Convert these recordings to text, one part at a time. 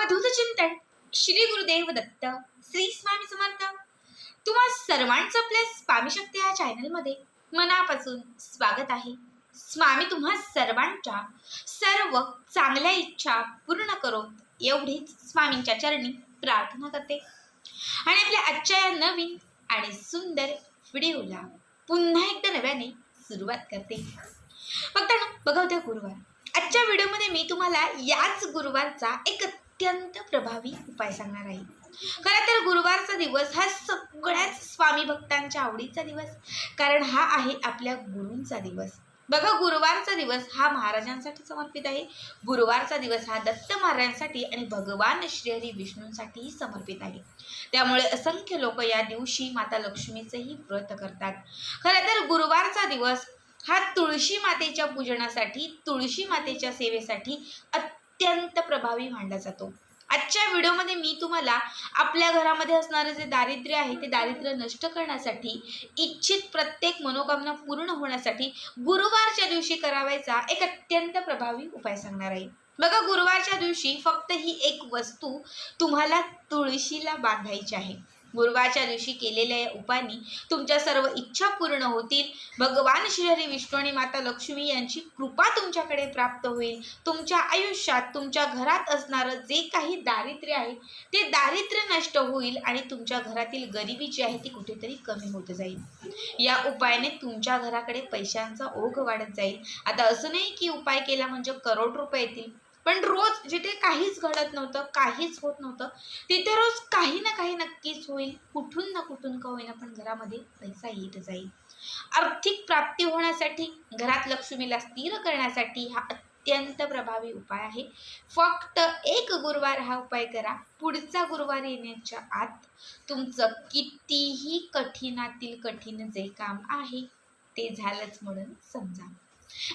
अवधूत चिंतन श्री गुरुदेव दत्त श्री स्वामी समर्थ. तुम्हा सर्वांचं आपल्या स्वामी शक्ती या चॅनलमध्ये मनापासून स्वागत आहे. स्वामी तुम्हा सर्वांच्या सर्व चांगल्या इच्छा पूर्ण करो एवढीच स्वामींच्या चरणी प्रार्थना करते. आणि आपल्या आजच्या या नवीन आणि सुंदर व्हिडिओला पुन्हा एकदा नव्याने सुरुवात करते. फक्त ना बघा उद्या गुरुवार. आजच्या व्हिडिओमध्ये मी तुम्हाला याच गुरुवारचा एक अत्यंत प्रभावी उपाय सांगणार आहे. खरं तर गुरुवारचा दिवस हा सगळ्याच स्वामी भक्तांच्या आवडीचा दिवस. कारण हा आहे आपल्या गुरूंचा दिवस. बघा गुरुवारचा दिवस हा महाराजांसाठी समर्पित आहे. गुरुवारचा दिवस हा दत्त महाराजांसाठी आणि भगवान श्रीहरी विष्णूंसाठीही समर्पित आहे. त्यामुळे असंख्य लोक या दिवशी माता लक्ष्मीचेही व्रत करतात. खरं तर गुरुवारचा दिवस हा तुळशी मातेच्या पूजनासाठी तुळशी मातेच्या सेवेसाठी अत्यंत अत्यंत प्रभावी मानला जातो. आजच्या व्हिडिओमध्ये मी तुम्हाला आपल्या घरामध्ये असणारं जे दारिद्र्य आहे ते दारिद्र्य नष्ट करण्यासाठी इच्छित प्रत्येक मनोकामना पूर्ण होण्यासाठी गुरुवारच्या दिवशी करावायचा एक अत्यंत प्रभावी उपाय सांगणार आहे. बघा गुरुवारच्या दिवशी फक्त ही एक वस्तू तुम्हाला तुळशीला बांधायची आहे. गुरुवारच्या दिवशी केलेल्या या उपायांनी तुमच्या सर्व इच्छा पूर्ण होतील. भगवान श्रीहरी विष्णू आणि माता लक्ष्मी यांची कृपा तुमच्याकडे प्राप्त होईल. तुमच्या आयुष्यात तुमच्या घरात असणारं जे काही दारिद्र्य आहे ते दारिद्र्य नष्ट होईल आणि तुमच्या घरातील गरिबी जी आहे ती कुठेतरी कमी होत जाईल. या उपायाने तुमच्या घराकडे पैशांचा ओघ वाढत जाईल. आता असं नाही की उपाय केला म्हणजे करोड रुपये येतील. पण रोज जिथे काहीच घडत नव्हतं काहीच होत नव्हतं तिथे रोज काही ना काही नक्कीच होईल. कुठून ना कुठून का होईना पण घरामध्ये पैसा येत जाईल. आर्थिक प्राप्ती होण्यासाठी घरात लक्ष्मीला स्थिर करण्यासाठी हा अत्यंत प्रभावी उपाय आहे. फक्त एक गुरुवार हा उपाय करा. पुढचा गुरुवार येण्याच्या आत तुमचं कितीही कठीणातील कठीण जे काम आहे ते झालंच म्हणून समजा.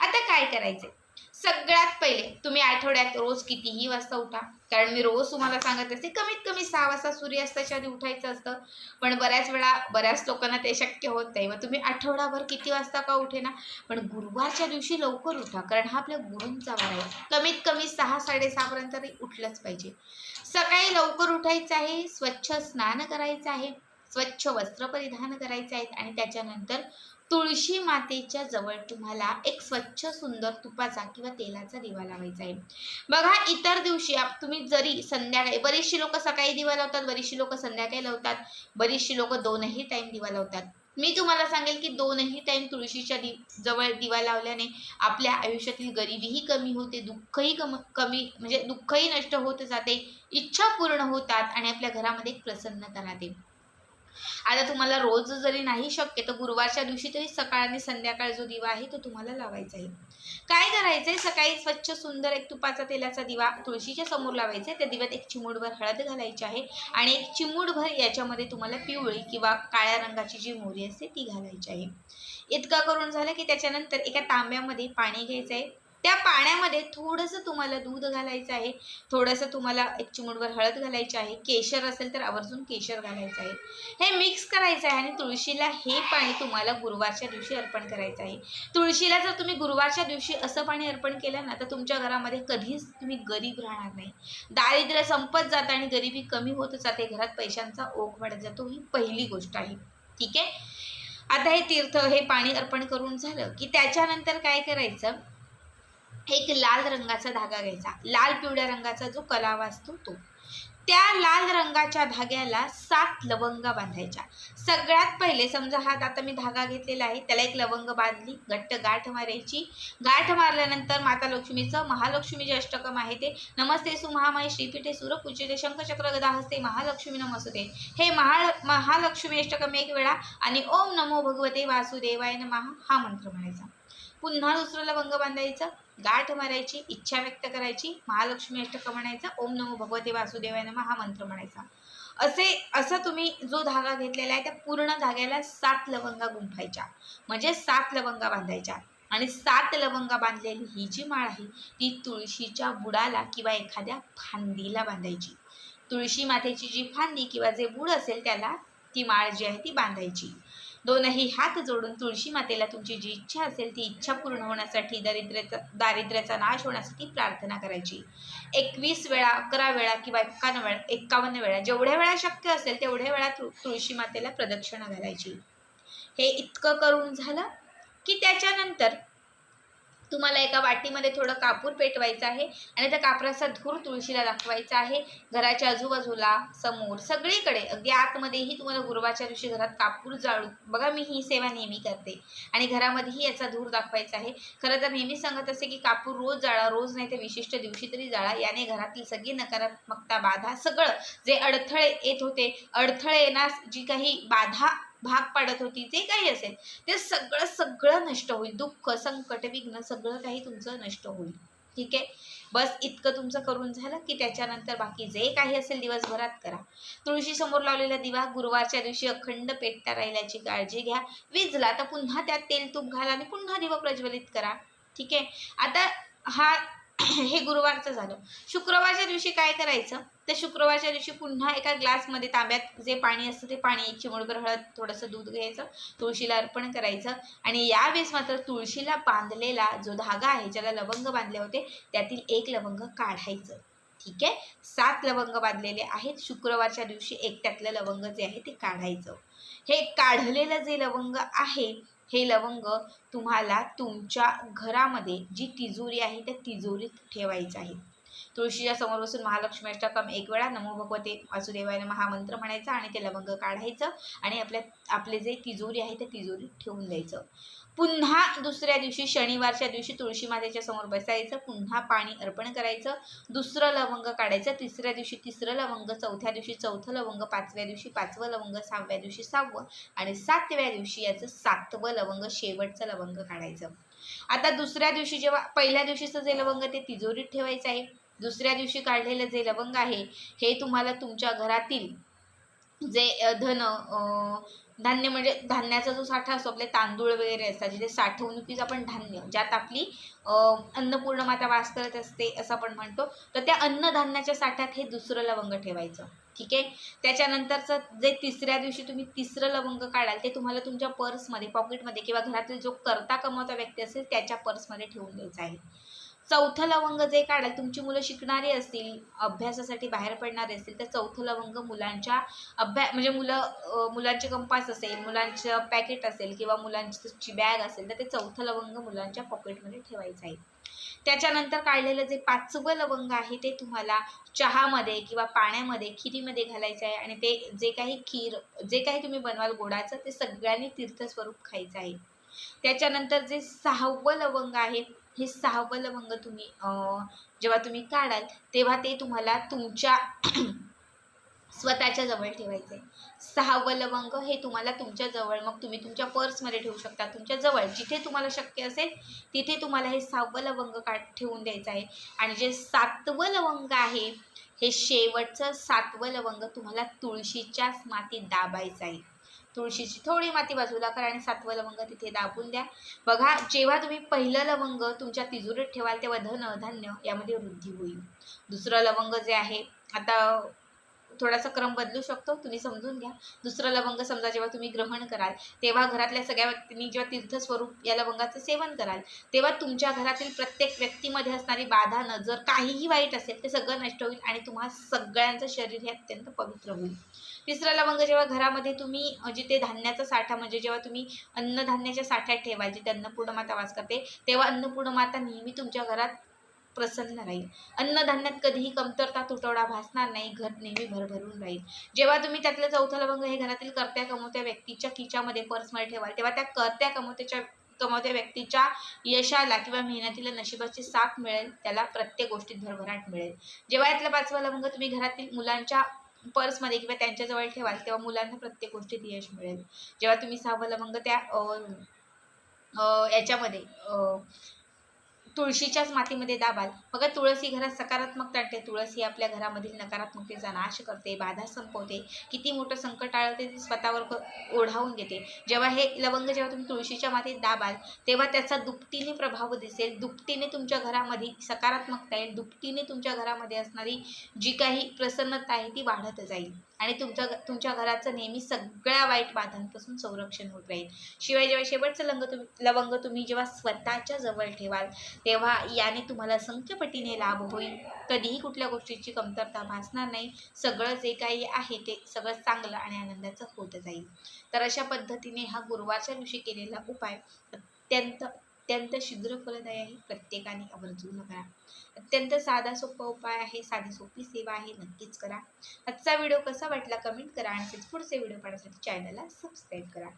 आता काय करायचंय? सगळ्यात पहिले तुम्ही आठवड्यात रोज कितीही वाजता उठा. कारण मी रोज तुम्हाला सांगत असते कमीत कमी सहा वाजता सूर्यास्ताच्या आधी उठायचं असतं. पण बऱ्याच वेळा बऱ्याच लोकांना ते शक्य होत नाही. मग तुम्ही आठवडाभर किती वाजता का उठे ना? पण गुरुवारच्या दिवशी लवकर उठा कारण हा आपल्या गुरूंचा वार आहे. कमीत कमी सहा साडेसहापर्यंत तरी उठलंच पाहिजे. सकाळी लवकर उठायचं आहे स्वच्छ स्नान करायचं आहे. स्वच्छ वस्त्र परिधान करायचे आहेत आणि त्याच्यानंतर तुळशी मातेच्या जवळ तुम्हाला एक स्वच्छ सुंदर तुपाचा किंवा तेलाचा दिवा लावायचा आहे. बघा इतर दिवशी तुम्ही जरी संध्याकाळी बरीचशी लोक सकाळी दिवा लावतात बरीचशी लोक संध्याकाळी लावतात बरीचशी लोक दोनही टाईम दिवा लावतात. मी तुम्हाला सांगेल की दोनही टाईम तुळशीच्या दि जवळ दिवा लावल्याने आपल्या आयुष्यातील गरिबीही कमी होते दुःखही कम कमी म्हणजे दुःखही नष्ट होत जाते इच्छा पूर्ण होतात आणि आपल्या घरामध्ये एक प्रसन्नता राहते. आता तुम्हाला रोज जरी नाही शक्य तर गुरुवारच्या दिवशी तरी सकाळ आणि संध्याकाळ जो दिवा आहे तो तुम्हाला लावायचा आहे. काय करायचं आहे सकाळी स्वच्छ सुंदर एक तुपाचा तेलाचा दिवा तुळशीच्या समोर लावायचा आहे. त्या दिव्यात एक चिमूटभर हळद घालायची आहे आणि एक चिमूडभर याच्यामध्ये तुम्हाला पिवळी किंवा काळ्या रंगाची जी मोरी असते ती घालायची आहे. इतका करून झालं की त्याच्यानंतर एका तांब्यामध्ये पाणी घ्यायचं आहे. त्या पाण्यामध्ये थोडंसं तुम्हाला दूध घालायचं आहे थोडंसं तुम्हाला एक चिमुडवर हळद घालायची आहे केशर असेल तर आवर्जून केशर घालायचं आहे. हे मिक्स करायचं आहे आणि तुळशीला हे पाणी तुम्हाला गुरुवारच्या दिवशी अर्पण करायचं आहे. तुळशीला जर तुम्ही गुरुवारच्या दिवशी असं पाणी अर्पण केलं ना तर तुमच्या घरामध्ये कधीच तुम्ही गरीब राहणार नाही. दारिद्र्य संपत जातं आणि गरिबी कमी होत जाते. घरात पैशांचा ओघ वाढत जातो. ही पहिली गोष्ट आहे. ठीक आहे? आता हे तीर्थ हे पाणी अर्पण करून झालं की त्याच्यानंतर काय करायचं? एक लाल रंगाचा धागा घ्यायचा. लाल पिवळ्या रंगाचा जो कलावा असतो तो. त्या लाल रंगाच्या धाग्याला सात लवंगा बांधायच्या. सगळ्यात पहिले समजा हा आता मी धागा घेतलेला आहे त्याला एक लवंग बांधली घट्ट गाठ मारायची. गाठ मारल्यानंतर माता लक्ष्मीचं महालक्ष्मी जे अष्टकम आहे ते नमस्ते सुमहामाई श्रीपीठे सूरपूजिते शंखचक्र गदा हस्ते महालक्ष्मी नमसुदे हे महा महालक्ष्मी अष्टकम एक वेळा आणि ओम नमो भगवते वासुदेवाय नमः हा मंत्र म्हणायचा. पुन्हा दुसरं लवंग बांधायचं गाठ मारायची इच्छा व्यक्त करायची महालक्ष्मी अष्टक म्हणायचा ओम नमो भगवते वासुदेवाय नम हा मंत्र म्हणायचा. असे असं तुम्ही जो धागा घेतलेला आहे त्या पूर्ण धाग्याला सात लवंगा गुंफायच्या. म्हणजे सात लवंगा बांधायच्या. आणि सात लवंगा बांधलेली ही जी माळ आहे ती तुळशीच्या बुडाला किंवा एखाद्या फांदीला बांधायची. तुळशी मातेची जी फांदी किंवा जे बुड असेल त्याला ती माळ जी आहे ती बांधायची. दोनही हात जोडून तुळशी मातेला तुमची जी इच्छा असेल ती इच्छा पूर्ण होण्यासाठी दारिद्र्याचा दारिद्र्याचा नाश होण्यासाठी प्रार्थना करायची. एकवीस वेळा अकरा वेळा किंवा एक्कावन्न वेळा एक्कावन्न वेळा जेवढ्या वेळा शक्य असेल तेवढ्या वेळा तु तुळशी मातेला प्रदक्षिणा घालायची. हे इतकं करून झालं की त्याच्यानंतर तुम्हाला एका वाटीमध्ये थोडं कापूर पेटवायचं आहे आणि त्या कापराचा धूर तुळशीला दाखवायचा आहे. घराच्या आजूबाजूला समोर सगळीकडे अगदी आतमध्येही तुम्हाला गुरुवारच्या दिवशी घरात कापूर जाळू बघा मी ही सेवा नेहमी करते. आणि घरामध्येही याचा धूर दाखवायचा आहे. खरं तर नेहमी सांगत असे की कापूर रोज जाळा रोज नाही तर विशिष्ट दिवशी तरी जाळा. याने घरातील सगळी नकारात्मकता बाधा सगळं जे अडथळे येत होते अडथळे येण्यास जी काही बाधा भाग पाडत होती जे काही असेल ते सगळं सगळं नष्ट होईल. दुःख संकट विघ्न सगळं काही तुमचं नष्ट होईल. ठीक आहे? बस इतकं तुमचं करून झालं की त्याच्यानंतर बाकी जे काही असेल दिवसभरात करा. तुळशी समोर लावलेला दिवा गुरुवारच्या दिवशी अखंड पेटता राहिल्याची काळजी घ्या. विजला तर पुन्हा त्यात तेल तूप घाला आणि पुन्हा दिवा प्रज्वलित करा. ठीक आहे? आता हा हे गुरुवारचं झालं. शुक्रवारच्या दिवशी काय करायचं? तर शुक्रवारच्या दिवशी पुन्हा एका ग्लासमध्ये तांब्यात जे पाणी असतं ते पाणी एक चिमूटभर हळद थोडंसं दूध घ्यायचं तुळशीला अर्पण करायचं आणि यावेळेस मात्र तुळशीला बांधलेला जो धागा आहे ज्याला लवंग बांधले होते त्यातील एक लवंग काढायचं. ठीक आहे? सात लवंग बांधलेले आहेत. शुक्रवारच्या दिवशी एक त्यातलं लवंग जे आहे ते काढायचं. हे काढलेलं जे लवंग आहे हे लवंग तुम्हाला तुमच्या घरामध्ये जी तिजोरी आहे त्या तिजोरीत ठेवायचं आहे. तुळशीच्या समोर बसून महालक्ष्मी अष्टकम एक वेळा नमो भगवते वासुदेवायनं महामंत्र म्हणायचा आणि ते लवंग काढायचं आणि आपल्या आपले जे तिजोरी आहे त्या तिजोरीत ठेवून द्यायचं. पुन्हा दुसऱ्या दिवशी शनिवारच्या दिवशी तुळशी मातेच्या समोर बसायचं पुन्हा पाणी अर्पण करायचं दुसरं लवंग काढायचं तिसऱ्या दिवशी तिसरं लवंग चौथ्या दिवशी चौथं लवंग पाचव्या दिवशी पाचवं लवंग सहाव्या दिवशी सहावं आणि सातव्या दिवशी याचं सातवं लवंग शेवटचं लवंग काढायचं. आता दुसऱ्या दिवशी जेव्हा पहिल्या दिवशीचं जे लवंग ते तिजोरीत ठेवायचं आहे. दुसऱ्या दिवशी काढलेलं जे लवंग आहे हे तुम्हाला तुमच्या घरातील जे धन धान्य म्हणजे धान्याचा जो साठा असतो आपले तांदूळ वगैरे असतात जिथे साठवणुकीच आपण धान्य ज्यात आपली अन्नपूर्ण माता वास करत असते असं आपण म्हणतो तर त्या अन्नधान्याच्या साठ्यात हे दुसरं लवंग ठेवायचं ठीक आहे? त्याच्यानंतरचं जे तिसऱ्या दिवशी तुम्ही तिसरं लवंग काढाल ते तुम्हाला तुमच्या पर्समध्ये पॉकेटमध्ये किंवा घरातील जो करता कमवता व्यक्ती असेल त्याच्या पर्समध्ये ठेवून द्यायचा आहे. चौथं लवंग जे काढाल तुमची मुलं शिकणारी असतील अभ्यासासाठी बाहेर पडणारे असतील तर चौथं लवंग मुलांच्या अभ्या म्हणजे मुलं मुलांचे कंपास असेल मुलांचं पॅकेट असेल किंवा मुलांची बॅग असेल तर ते चौथं लवंग मुलांच्या पॉकेटमध्ये ठेवायचं आहे. त्याच्यानंतर काढलेलं जे पाचवं लवंग आहे ते तुम्हाला चहामध्ये किंवा पाण्यामध्ये खिरीमध्ये घालायचं आहे आणि ते जे काही खीर जे काही तुम्ही बनवाल गोडाचं ते सगळ्यांनी तीर्थस्वरूप खायचं आहे. त्याच्यानंतर जे सहावं लवंग आहे हे सहावं लवंग तुम्ही जेव्हा तुम्ही काढाल तेव्हा ते तुम्हाला तुमच्या स्वतःच्या जवळ ठेवायचं. आहे सहावं लवंग हे तुम्हाला तुमच्या जवळ मग तुम्ही तुमच्या पर्समध्ये ठेवू शकता. तुमच्या जवळ जिथे तुम्हाला शक्य असेल तिथे तुम्हाला हे सहावं लवंग काढ ठेवून द्यायचं आहे. आणि जे सातवं लवंग आहे हे शेवटचं सातवं लवंग तुम्हाला तुळशीच्याच मातीत दाबायचं आहे. तुळशीची थोडी माती बाजूला करा आणि सातवं लवंग तिथे दाबून द्या. बघा जेव्हा तुम्ही पहिलं लवंग तुमच्या तिजोरीत ठेवाल तेव्हा धन धान्य यामध्ये वृद्धी होईल. दुसरं लवंग जे आहे आता थोडासा क्रम बदलू शकतो तुम्ही समजून घ्या. दुसरा लवंग समजा जेव्हा तुम्ही ग्रहण कराल तेव्हा घरातल्या सगळ्या व्यक्तींनी जेव्हा तीर्थस्वरूप या लवंगाचं सेवन कराल तेव्हा तुमच्या घरातील प्रत्येक व्यक्तीमध्ये असणारी बाधा नजर काहीही वाईट असेल ते सगळं नष्ट होईल आणि तुम्हा सगळ्यांचं शरीर हे अत्यंत पवित्र होईल. तिसरा लवंग जेव्हा घरामध्ये तुम्ही जिथे धान्याचा साठा म्हणजे जेव्हा तुम्ही अन्नधान्याच्या साठ्यात ठेवाल जिथे अन्नपूर्ण माता वास करते तेव्हा अन्नपूर्ण माता नेहमी तुमच्या घरात प्रसन्न राहील. अन्नधान्यात कधीही कमतरता तुटवडा भासणार नाही घर नेहमी भरभरून राहील. जेव्हा तुम्ही त्यातलं चौथा लवंग हे घरातील कर्त्या कमवत्या व्यक्तीच्या खिच्यामध्ये पर्समध्ये ठेवाल तेव्हा त्या कर्त्या कमवत्याच्या कमवत्या व्यक्तीच्या यशाला किंवा मेहनतीला नशिबाची साथ मिळेल त्याला प्रत्येक गोष्टीत भरभराट मिळेल. जेव्हा यातला पाचवा लवंग तुम्ही घरातील मुलांच्या पर्समध्ये किंवा त्यांच्याजवळ ठेवाल तेव्हा मुलांना प्रत्येक गोष्टीत यश मिळेल. जेव्हा तुम्ही सहावा लवंग त्या याच्यामध्ये तुळशीच्याच मातीमध्ये दाबाल. मग तुळस घरात सकारात्मकता आणते तुळस आपल्या घरामधील नकारात्मकतेचा नाश करते बाधा संपवते. किती मोठं संकट आळते ते स्वतःवर ओढावून घेते. जेव्हा हे लवंग जेव्हा तुम्ही तुळशीच्या मातीत दाबाल तेव्हा त्याचा दुपटीने प्रभाव दिसेल. दुपटीने तुमच्या घरामध्ये सकारात्मकता येईल. दुपटीने तुमच्या घरामध्ये असणारी जी काही प्रसन्नता आहे ती वाढत जाईल. आणि तुमच्या तुमच्या घराचं नेहमी सगळ्या वाईट बाधांपासून संरक्षण होत राहील. शिवाय जेव्हा शेवटचं लंग तुम्ही लवंग तुम्ही जेव्हा स्वतःच्या जवळ ठेवाल तेव्हा याने तुम्हाला संख्यपटीने लाभ होईल. कधीही कुठल्या गोष्टीची कमतरता भासणार नाही. सगळं जे काही आहे ते सगळं चांगलं आणि आनंदाचं होत जाईल. तर अशा पद्धतीने हा गुरुवारच्या दिवशी केलेला उपाय अत्यंत अत्यंत शीघ्र फलदायी आहे. प्रत्येकाने आवर्जून करा. अत्यंत साधा सोपा उपाय आहे. साधी सोपी सेवा आहे. नक्कीच करा. आजचा व्हिडिओ कसा वाटला कमेंट करा आणि पुढचे व्हिडिओ पाहण्यासाठी चॅनलला सबस्क्राईब करा.